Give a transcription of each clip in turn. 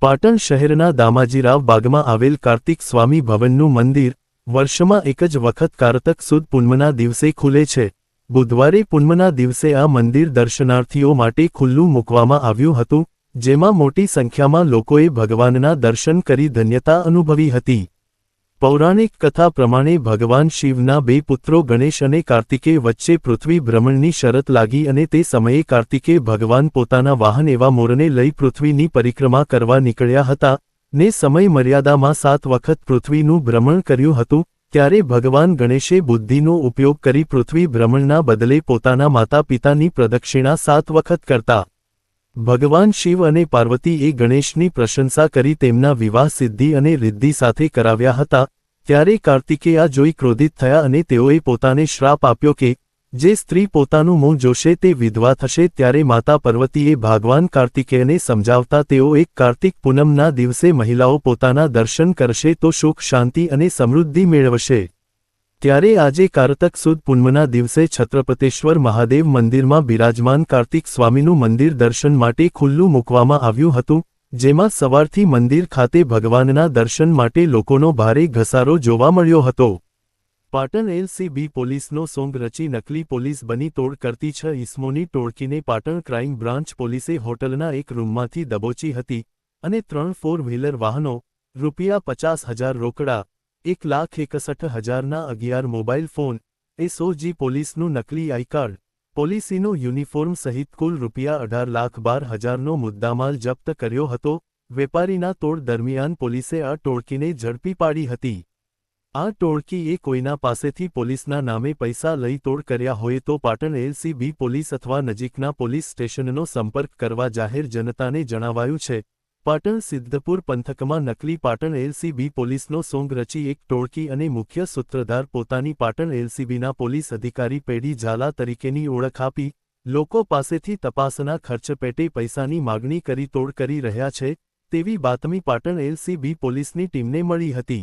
પાટણ શહેરના દામાજીરાવ બાગમાં આવેલ કાર્તિક સ્વામી ભવનનું મંદિર વર્ષમાં એક જ વખત કારતક સુદ પૂનમના દિવસે ખુલે છે. બુધવારે પૂનમના દિવસે આ મંદિર દર્શનાર્થીઓ માટે ખુલ્લું મૂકવામાં આવ્યું હતું, જેમાં મોટી સંખ્યામાં લોકોએ ભગવાનના દર્શન કરી ધન્યતા અનુભવી હતી. પૌરાણિક કથા પ્રમાણે ભગવાન શિવના બે પુત્રો ગણેશ અને કાર્તિકે વચ્ચે પૃથ્વી ભ્રમણની શરત લાગી અને તે સમયે કાર્તિકે ભગવાન પોતાના વાહન એવા મોરને લઈ પૃથ્વીની પરિક્રમા કરવા નીકળ્યા હતા ને સમય મર્યાદામાં સાત વખત પૃથ્વીનું ભ્રમણ કર્યું હતું, ત્યારે ભગવાન ગણેશે બુદ્ધિનો ઉપયોગ કરી પૃથ્વી ભ્રમણના બદલે પોતાના માતા પિતાની પ્રદક્ષિણા સાત વખત કરતા ભગવાન શિવ અને પાર્વતીએ ગણેશની પ્રશંસા કરી તેમના વિવાહ સિદ્ધિ અને રિદ્ધિ સાથે કરાવ્યા હતા, ત્યારે કાર્તિકે આ જોઈ ક્રોધિત થયા અને તેઓએ પોતાને શ્રાપ આપ્યો કે, જે સ્ત્રી પોતાનું મોં જોશે તે વિધવા થશે, ત્યારે માતા પાર્વતીએ ભગવાન કાર્તિકેયને સમજાવતા તેઓ એક કાર્તિક પૂનમના દિવસે મહિલાઓ પોતાના દર્શન કરશે તો સુખ, શાંતિ અને સમૃદ્ધિ મેળવશે. ત્યારે આજે કારતક સુદ પૂનમના દિવસે છત્રપતેશ્વર મહાદેવ મંદિરમાં બિરાજમાન કાર્તિક સ્વામીનું મંદિર દર્શન માટે ખુલ્લું મૂકવામાં આવ્યું હતું, જેમાં સવારથી મંદિર ખાતે ભગવાનના દર્શન માટે લોકોનો ભારે ઘસારો જોવા મળ્યો હતો. પાટણ એલસીબી પોલીસનો સોંગ રચી નકલી પોલીસ બની તોડ કરતી છ ઇસમોની ટોળકીને પાટણ ક્રાઇમ બ્રાન્ચ પોલીસે હોટલના એક રૂમમાંથી દબોચી હતી અને ત્રણ ફોર વ્હીલર વાહનો, રૂપિયા પચાસ હજાર રોકડા એક લાખ એકસઠ હજારના અગિયાર મોબાઈલ ફોન, એસઓજી પોલીસનું નકલી આઈ કાર્ડ, પોલીસીનો યુનિફોર્મ સહિત કુલ રૂપિયા અઢાર લાખ બાર હજારનો મુદ્દામાલ જપ્ત કર્યો હતો. વેપારીના તોડ દરમિયાન પોલીસે આ ટોળકીને ઝડપી પાડી હતી. આ ટોળકીએ કોઈના પાસેથી પોલીસના નામે પૈસા લઈ તોડ કર્યા હોય તો પાટણ એલસીબી પોલીસ અથવા નજીકના પોલીસ સ્ટેશનનો સંપર્ક કરવા જાહેર જનતાને જણાવાયું છે. પાટણ સિદ્ધપુર પંથકમાં નકલી પાટણ એલસીબી પોલીસનો સોંગ રચી એક ટોળકી અને મુખ્ય સૂત્રધાર પોતાની પાટણ એલસીબીના પોલીસ અધિકારી પેઢી ઝાલા તરીકેની ઓળખ આપી, લોકો પાસેથી તપાસના ખર્ચ પેટે પૈસાની માગણી કરી તોડ કરી રહ્યા છે, તેવી બાતમી પાટણ એલસીબી પોલીસની ટીમને મળી હતી.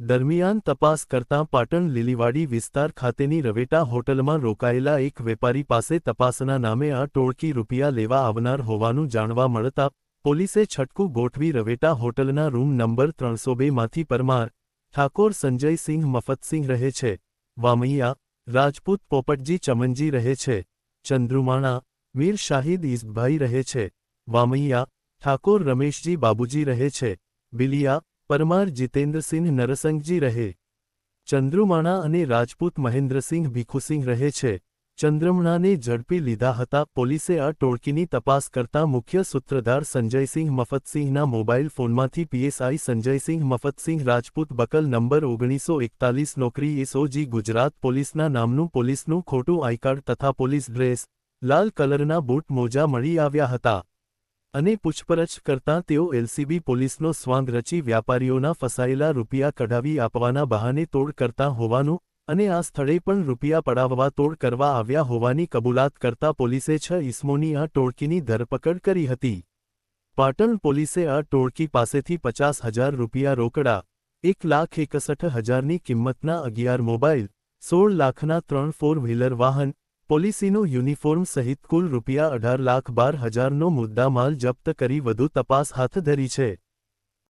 દરમિયાન તપાસ કરતાં પાટણ લીલીવાડી વિસ્તાર ખાતેની રવેટા હોટલમાં રોકાયેલા એક વેપારી પાસે તપાસના નામે આ ટોળકી રૂપિયા લેવા આવનાર હોવાનું જાણવા મળતા પોલીસે છટકું ગોઠવી રવેટા હોટલના રૂમ નંબર ત્રણસો બેમાંથી પરમાર, ઠાકોર સંજયસિંહ મફતસિંહ રહે છે, વામૈયા, રાજપૂત પોપટજી ચમનજી રહે છે, ચંદ્રુમાણા, મીર શાહિદ ઇઝભાઈ રહે છે, વામૈયા, ઠાકોર રમેશજી બાબુજી રહે છે, બિલિયા, પરમાર જીતેન્દ્રસિંહ નરસંગજી રહે, ચંદ્રુમાણા અને રાજપૂત મહેન્દ્રસિંહ ભીખુસિંહ રહે છે ચંદ્રમણાને ઝડપી લીધા હતા. પોલીસે આ ટોળકીની તપાસ કરતા મુખ્ય સૂત્રધાર સંજયસિંહ મફતસિંહના mobile ફોનમાંથી PSI Sanjaysinh Mafatsinh Rajput buckle number ઓગણીસો એકતાલીસ નોકરી એસઓજી ગુજરાત પોલીસના નામનું પોલીસનું ખોટું આઈકાર્ડ તથા પોલીસ ડ્રેસ લાલ કલરના બૂટ મોજા મળી આવ્યા હતા અને પૂછપરછ કરતાં તેઓ એલસીબી પોલીસનો સ્વાંગ રચી વ્યાપારીઓના ફસાયેલા રૂપિયા કઢાવી આપવાના બહાને તોડ કરતા હોવાનું અને આ સ્થળે પણ રૂપિયા પડાવવા તોડ કરવા આવ્યા હોવાની કબૂલાત કરતા પોલીસે છ ઇસમોની આ ટોળકીની ધરપકડ કરી હતી. પાટણ પોલીસે આ ટોળકી પાસેથી પચાસ હજાર રૂપિયા રોકડા, એક લાખ એકસઠ હજારની કિંમતના અગિયાર મોબાઈલ, સોળ લાખના ત્રણ ફોર વ્હીલર વાહન, પોલીસીનો યુનિફોર્મ સહિત કુલ રૂપિયા અઢાર લાખ બાર હજારનો મુદ્દામાલ જપ્ત કરી વધુ તપાસ હાથ ધરી છે.